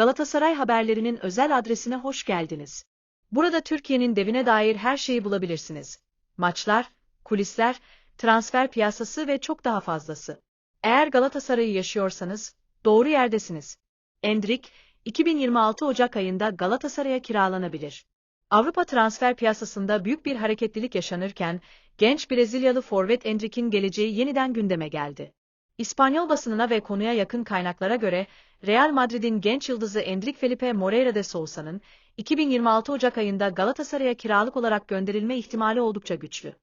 Galatasaray haberlerinin özel adresine hoş geldiniz. Burada Türkiye'nin devine dair her şeyi bulabilirsiniz. Maçlar, kulisler, transfer piyasası ve çok daha fazlası. Eğer Galatasaray'ı yaşıyorsanız, doğru yerdesiniz. Endrik, 2026 Ocak ayında Galatasaray'a kiralanabilir. Avrupa transfer piyasasında büyük bir hareketlilik yaşanırken, genç Brezilyalı forvet Endrik'in geleceği yeniden gündeme geldi. İspanyol basınına ve konuya yakın kaynaklara göre, Real Madrid'in genç yıldızı Endrik Felipe Moreira de Sousa'nın 2026 Ocak ayında Galatasaray'a kiralık olarak gönderilme ihtimali oldukça güçlü.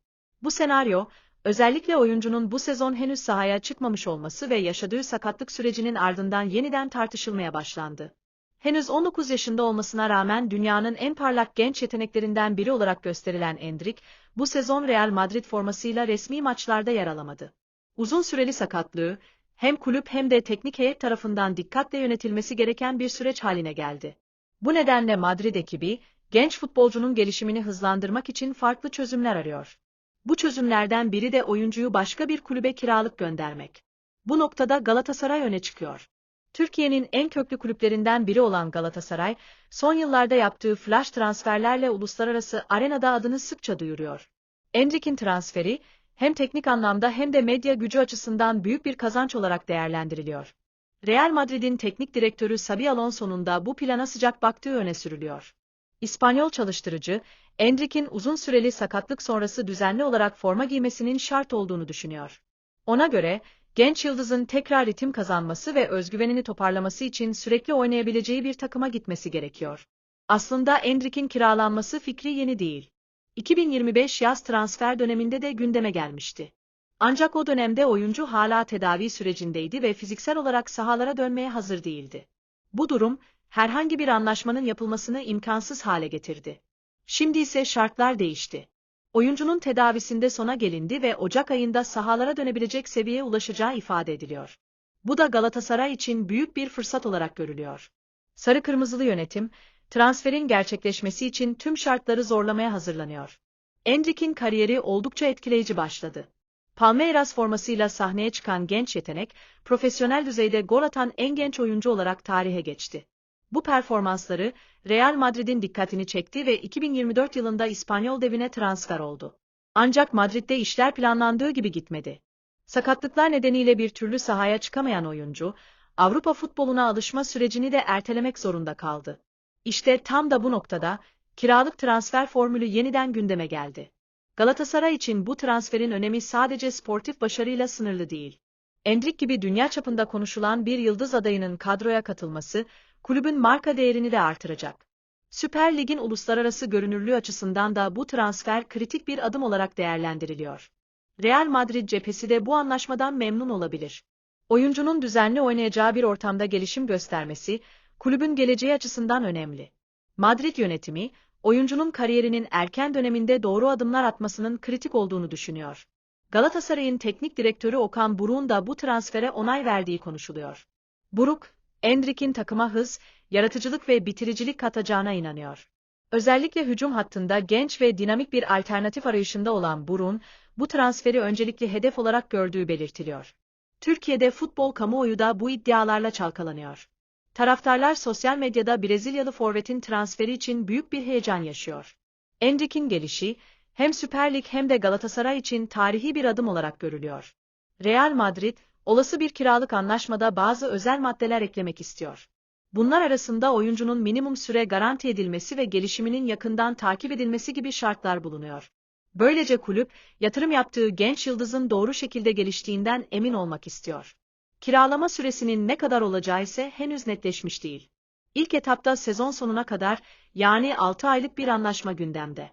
Bu senaryo, özellikle oyuncunun bu sezon henüz sahaya çıkmamış olması ve yaşadığı sakatlık sürecinin ardından yeniden tartışılmaya başlandı. Henüz 19 yaşında olmasına rağmen dünyanın en parlak genç yeteneklerinden biri olarak gösterilen Endrik, bu sezon Real Madrid formasıyla resmi maçlarda yer alamadı. Uzun süreli sakatlığı, hem kulüp hem de teknik heyet tarafından dikkatle yönetilmesi gereken bir süreç haline geldi. Bu nedenle Madrid ekibi, genç futbolcunun gelişimini hızlandırmak için farklı çözümler arıyor. Bu çözümlerden biri de oyuncuyu başka bir kulübe kiralık göndermek. Bu noktada Galatasaray öne çıkıyor. Türkiye'nin en köklü kulüplerinden biri olan Galatasaray, son yıllarda yaptığı flash transferlerle uluslararası arenada adını sıkça duyuruyor. Endrik'in transferi, hem teknik anlamda hem de medya gücü açısından büyük bir kazanç olarak değerlendiriliyor. Real Madrid'in teknik direktörü Xabi Alonso'nun da bu plana sıcak baktığı öne sürülüyor. İspanyol çalıştırıcı, Endrik'in uzun süreli sakatlık sonrası düzenli olarak forma giymesinin şart olduğunu düşünüyor. Ona göre, genç yıldızın tekrar ritim kazanması ve özgüvenini toparlaması için sürekli oynayabileceği bir takıma gitmesi gerekiyor. Aslında Endrik'in kiralanması fikri yeni değil. 2025 yaz transfer döneminde de gündeme gelmişti. Ancak o dönemde oyuncu hala tedavi sürecindeydi ve fiziksel olarak sahalara dönmeye hazır değildi. Bu durum, herhangi bir anlaşmanın yapılmasını imkansız hale getirdi. Şimdi ise şartlar değişti. Oyuncunun tedavisinde sona gelindi ve Ocak ayında sahalara dönebilecek seviyeye ulaşacağı ifade ediliyor. Bu da Galatasaray için büyük bir fırsat olarak görülüyor. Sarı Kırmızılı yönetim, transferin gerçekleşmesi için tüm şartları zorlamaya hazırlanıyor. Endrik'in kariyeri oldukça etkileyici başladı. Palmeiras formasıyla sahneye çıkan genç yetenek, profesyonel düzeyde gol atan en genç oyuncu olarak tarihe geçti. Bu performansları Real Madrid'in dikkatini çekti ve 2024 yılında İspanyol devine transfer oldu. Ancak Madrid'de işler planlandığı gibi gitmedi. Sakatlıklar nedeniyle bir türlü sahaya çıkamayan oyuncu, Avrupa futboluna alışma sürecini de ertelemek zorunda kaldı. İşte tam da bu noktada kiralık transfer formülü yeniden gündeme geldi. Galatasaray için bu transferin önemi sadece sportif başarıyla sınırlı değil. Endrik gibi dünya çapında konuşulan bir yıldız adayının kadroya katılması, kulübün marka değerini de artıracak. Süper Lig'in uluslararası görünürlüğü açısından da bu transfer kritik bir adım olarak değerlendiriliyor. Real Madrid cephesi de bu anlaşmadan memnun olabilir. Oyuncunun düzenli oynayacağı bir ortamda gelişim göstermesi, kulübün geleceği açısından önemli. Madrid yönetimi, oyuncunun kariyerinin erken döneminde doğru adımlar atmasının kritik olduğunu düşünüyor. Galatasaray'ın teknik direktörü Okan Buruk'un da bu transfere onay verdiği konuşuluyor. Buruk, Endrik'in takıma hız, yaratıcılık ve bitiricilik katacağına inanıyor. Özellikle hücum hattında genç ve dinamik bir alternatif arayışında olan Burun, bu transferi öncelikli hedef olarak gördüğü belirtiliyor. Türkiye'de futbol kamuoyu da bu iddialarla çalkalanıyor. Taraftarlar sosyal medyada Brezilyalı forvetin transferi için büyük bir heyecan yaşıyor. Endrik'in gelişi, hem Süper Lig hem de Galatasaray için tarihi bir adım olarak görülüyor. Real Madrid, olası bir kiralık anlaşmada bazı özel maddeler eklemek istiyor. Bunlar arasında oyuncunun minimum süre garanti edilmesi ve gelişiminin yakından takip edilmesi gibi şartlar bulunuyor. Böylece kulüp, yatırım yaptığı genç yıldızın doğru şekilde geliştiğinden emin olmak istiyor. Kiralama süresinin ne kadar olacağı ise henüz netleşmiş değil. İlk etapta sezon sonuna kadar yani 6 aylık bir anlaşma gündemde.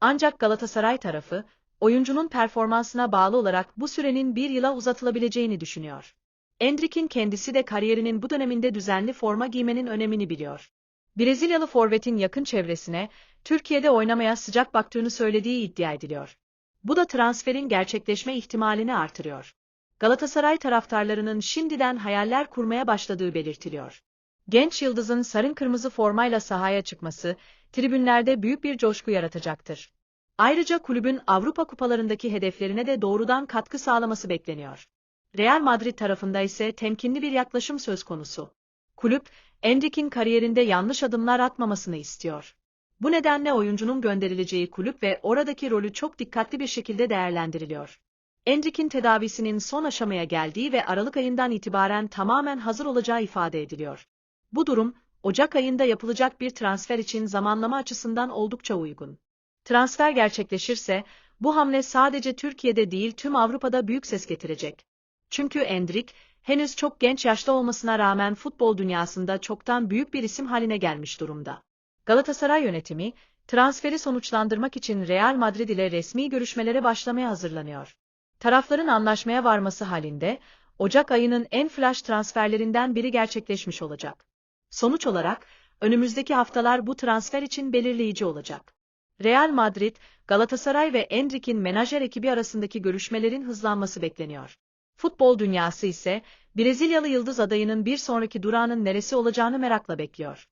Ancak Galatasaray tarafı, oyuncunun performansına bağlı olarak bu sürenin bir yıla uzatılabileceğini düşünüyor. Endrik'in kendisi de kariyerinin bu döneminde düzenli forma giymenin önemini biliyor. Brezilyalı forvetin yakın çevresine, Türkiye'de oynamaya sıcak baktığını söylediği iddia ediliyor. Bu da transferin gerçekleşme ihtimalini artırıyor. Galatasaray taraftarlarının şimdiden hayaller kurmaya başladığı belirtiliyor. Genç yıldızın sarın kırmızı formayla sahaya çıkması, tribünlerde büyük bir coşku yaratacaktır. Ayrıca kulübün Avrupa kupalarındaki hedeflerine de doğrudan katkı sağlaması bekleniyor. Real Madrid tarafında ise temkinli bir yaklaşım söz konusu. Kulüp, Endrick'in kariyerinde yanlış adımlar atmamasını istiyor. Bu nedenle oyuncunun gönderileceği kulüp ve oradaki rolü çok dikkatli bir şekilde değerlendiriliyor. Endrick'in tedavisinin son aşamaya geldiği ve Aralık ayından itibaren tamamen hazır olacağı ifade ediliyor. Bu durum, Ocak ayında yapılacak bir transfer için zamanlama açısından oldukça uygun. Transfer gerçekleşirse, bu hamle sadece Türkiye'de değil tüm Avrupa'da büyük ses getirecek. Çünkü Endrick, henüz çok genç yaşta olmasına rağmen futbol dünyasında çoktan büyük bir isim haline gelmiş durumda. Galatasaray yönetimi, transferi sonuçlandırmak için Real Madrid ile resmi görüşmelere başlamaya hazırlanıyor. Tarafların anlaşmaya varması halinde, Ocak ayının en flash transferlerinden biri gerçekleşmiş olacak. Sonuç olarak, önümüzdeki haftalar bu transfer için belirleyici olacak. Real Madrid, Galatasaray ve Endrick'in menajer ekibi arasındaki görüşmelerin hızlanması bekleniyor. Futbol dünyası ise, Brezilyalı yıldız adayının bir sonraki durağının neresi olacağını merakla bekliyor.